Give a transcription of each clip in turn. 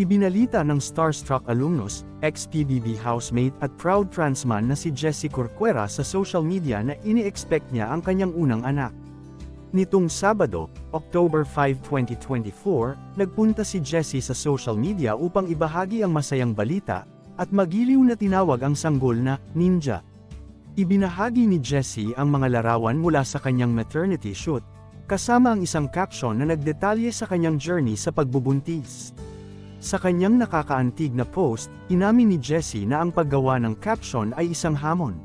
Ibinalita ng Starstruck alumnus, ex-PBB housemate at proud transman na si Jessie Corcuera sa social media na ini-expect niya ang kanyang unang anak. Nitong Sabado, October 5, 2024, nagpunta si Jessie sa social media upang ibahagi ang masayang balita, at magiliw na tinawag ang sanggol na ninja. Ibinahagi ni Jessie ang mga larawan mula sa kanyang maternity shoot, kasama ang isang caption na nagdetalye sa kanyang journey sa pagbubuntis. Sa kanyang nakakaantig na post, inamin ni Jessie na ang paggawa ng caption ay isang hamon.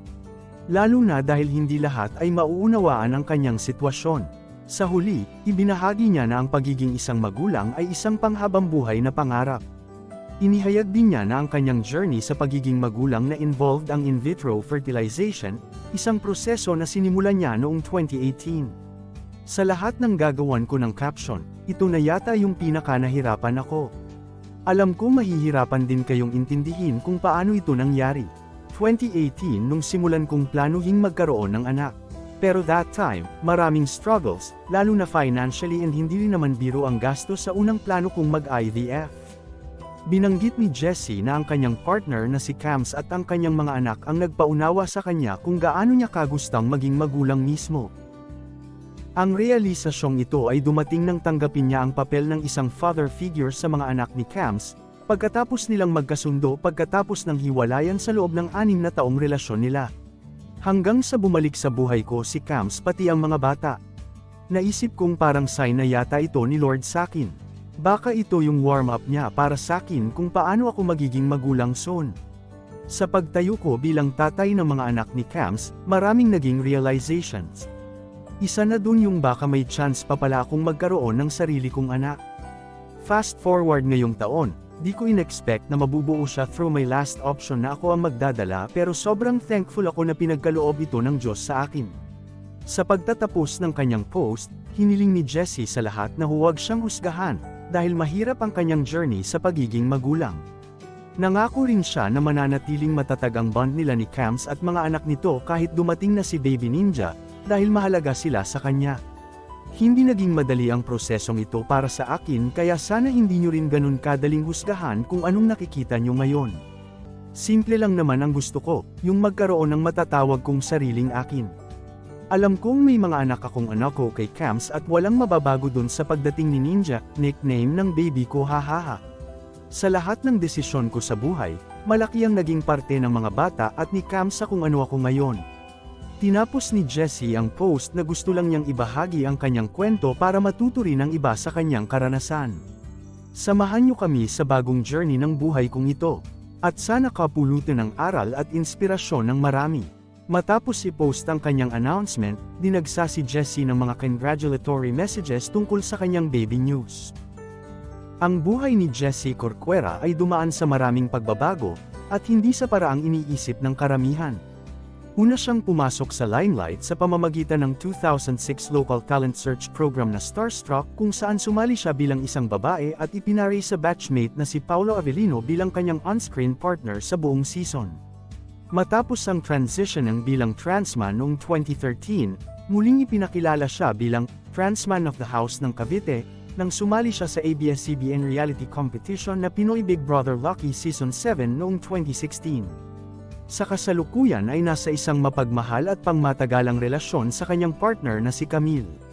Lalo na dahil hindi lahat ay mauunawaan ang kanyang sitwasyon. Sa huli, ibinahagi niya na ang pagiging isang magulang ay isang panghabang buhay na pangarap. Inihayag din niya na ang kanyang journey sa pagiging magulang na involved ang in vitro fertilization, isang proseso na sinimulan niya noong 2018. Sa lahat ng gagawan ko ng caption, ito na yata yung pinaka nahirapan ako. Alam ko mahihirapan din kayong intindihin kung paano ito nangyari. 2018 nung simulan kong planuhing magkaroon ng anak. Pero that time, maraming struggles, lalo na financially and hindi rin naman biro ang gastos sa unang plano kong mag-IVF. Binanggit ni Jessie na ang kanyang partner na si Cams at ang kanyang mga anak ang nagpaunawa sa kanya kung gaano niya kagustang maging magulang mismo. Ang realisasyong ito ay dumating nang tanggapin niya ang papel ng isang father figure sa mga anak ni Cams, pagkatapos nilang magkasundo pagkatapos ng hiwalayan sa loob ng anim na taong relasyon nila. Hanggang sa bumalik sa buhay ko si Cams pati ang mga bata. Naisip kong parang sign na yata ito ni Lord sakin. Baka ito yung warm-up niya para sakin kung paano ako magiging magulang soon. Sa pagtayo ko bilang tatay ng mga anak ni Cams, maraming naging realizations. Isa na dun yung baka may chance pa pala akong magkaroon ng sarili kong anak. Fast forward ngayong taon, di ko in-expect na mabubuo siya through my last option na ako ang magdadala pero sobrang thankful ako na pinagkaloob ito ng Diyos sa akin. Sa pagtatapos ng kanyang post, hiniling ni Jessie sa lahat na huwag siyang husgahan, dahil mahirap ang kanyang journey sa pagiging magulang. Nangako rin siya na mananatiling matatag ang bond nila ni Cams at mga anak nito kahit dumating na si Baby Ninja, dahil mahalaga sila sa kanya. Hindi naging madali ang prosesong ito para sa akin kaya sana hindi nyo rin ganun kadaling husgahan kung anong nakikita nyo ngayon. Simple lang naman ang gusto ko, yung magkaroon ng matatawag kong sariling akin. Alam kong may mga anak akong anak ko kay Cams at walang mababago dun sa pagdating ni Ninja, nickname ng baby ko hahaha. Sa lahat ng desisyon ko sa buhay, malaki ang naging parte ng mga bata at ni Cams sa kung ano ako ngayon. Tinapos ni Jessie ang post na gusto lang niyang ibahagi ang kanyang kwento para matuto rin ang iba sa kanyang karanasan. Samahan niyo kami sa bagong journey ng buhay kong ito. At sana kapulutan ng aral at inspirasyon ng marami. Matapos i-post ang kanyang announcement, dinagsa si Jessie ng mga congratulatory messages tungkol sa kanyang baby news. Ang buhay ni Jessie Corcuera ay dumaan sa maraming pagbabago, at hindi sa paraang iniisip ng karamihan. Una siyang pumasok sa limelight sa pamamagitan ng 2006 local talent search program na Starstruck kung saan sumali siya bilang isang babae at ipinari sa batchmate na si Paolo Avellino bilang kanyang on-screen partner sa buong season. Matapos ang transition ng bilang transman noong 2013, muling ipinakilala siya bilang Transman of the House ng Cavite, nang sumali siya sa ABS-CBN reality competition na Pinoy Big Brother Lucky Season 7 noong 2016. Sa kasalukuyan ay nasa isang mapagmahal at pangmatagalang relasyon sa kanyang partner na si Camille.